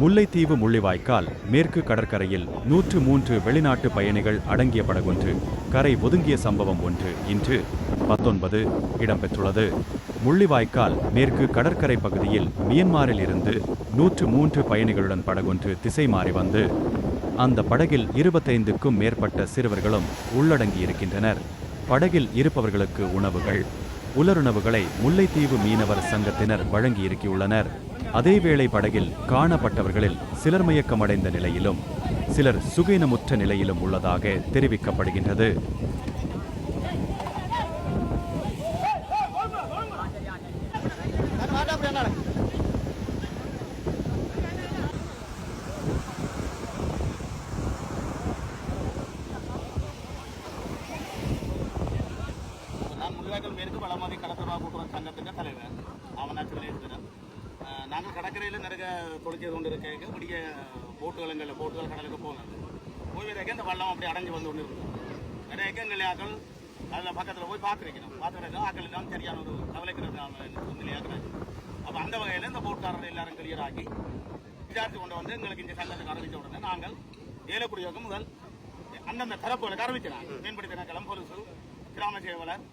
முல்லைத்தீவு முள்ளிவாய்க்கால் மேற்கு கடற்கரையில் நூற்று மூன்று வெளிநாட்டு பயணிகள் அடங்கிய படகொன்று கரை ஒதுங்கிய சம்பவம் ஒன்று இன்று பத்தொன்பது இடம்பெற்றுள்ளது. முள்ளிவாய்க்கால் மேற்கு கடற்கரை பகுதியில் மியன்மாரில் இருந்து நூற்று மூன்று பயணிகளுடன் படகொன்று திசை மாறி வந்து அந்த படகில் இருபத்தைந்துக்கும் மேற்பட்ட சிறுவர்களும் உள்ளடங்கியிருக்கின்றனர். படகில் இருப்பவர்களுக்கு உணவுகள் உலருணவுகளை முல்லைத்தீவு மீனவர் சங்கத்தினர் வழங்கியிருக்கியுள்ளனர். அதேவேளை படகில் காணப்பட்டவர்களில் சிலர் மயக்கமடைந்த நிலையிலும் சிலர் சுகீனமுற்ற நிலையிலும் உள்ளதாக தெரிவிக்கப்படுகின்றது. நான் மேற்கு வளமதி கடற்கரை கூட்டுறவு சங்கத்தின் தலைவர் அவனாச்சு விளையாடுகிறேன் நாங்கள் கடற்கரையில் நிறைய தொழிற்சி கொண்டு இருக்க முடிய போட்டுகள் எங்கள் போட்டுகள் கடலுக்கு போனது. போய் வரைக்கும் இந்த வள்ளம் அப்படி அடைஞ்சு வந்து கொண்டு இருக்கும் நிறைய எங்கள் ஆக்கள் அதில் பக்கத்தில் போய் பார்த்துருக்கணும். பார்த்துருக்கோம் ஆக்கள் எல்லாம் சரியான ஒரு கவலைக்கிறது நிலையாக்குறாங்க அப்போ அந்த வகையில் இந்த போட்டுக்காரர்கள் எல்லாரும் கிளியர் ஆக்கி விசாரித்து கொண்டு வந்து எங்களுக்கு இந்த சங்கத்துக்கு அறிவித்த உடனே நாங்கள் ஏலக்குடியோக்கு முதல் அந்தந்த தரப்புகளுக்கு அறிவிக்கிறாங்க மீன்பிடி திணைக்களம் போலீஸ் கிராம சேவலர்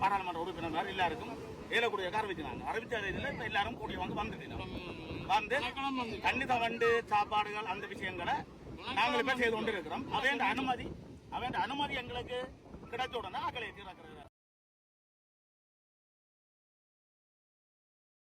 பாராளுமன்ற உறுப்பினர் எல்லாருக்கும் ஏலக்கூடிய அறிவிச்சாங்க அறிவிச்ச இதில் இப்போ எல்லாரும் கூடிய வந்து வந்துருக்கோம் வந்து கண்டித வண்டு சாப்பாடுகள் அந்த விஷயங்களை நாங்கள் இப்போ செய்து கொண்டு இருக்கிறோம் அவன் அனுமதி அவன் அனுமதி எங்களுக்கு கிடைச்ச உடனே அக்களை திறக்கிறது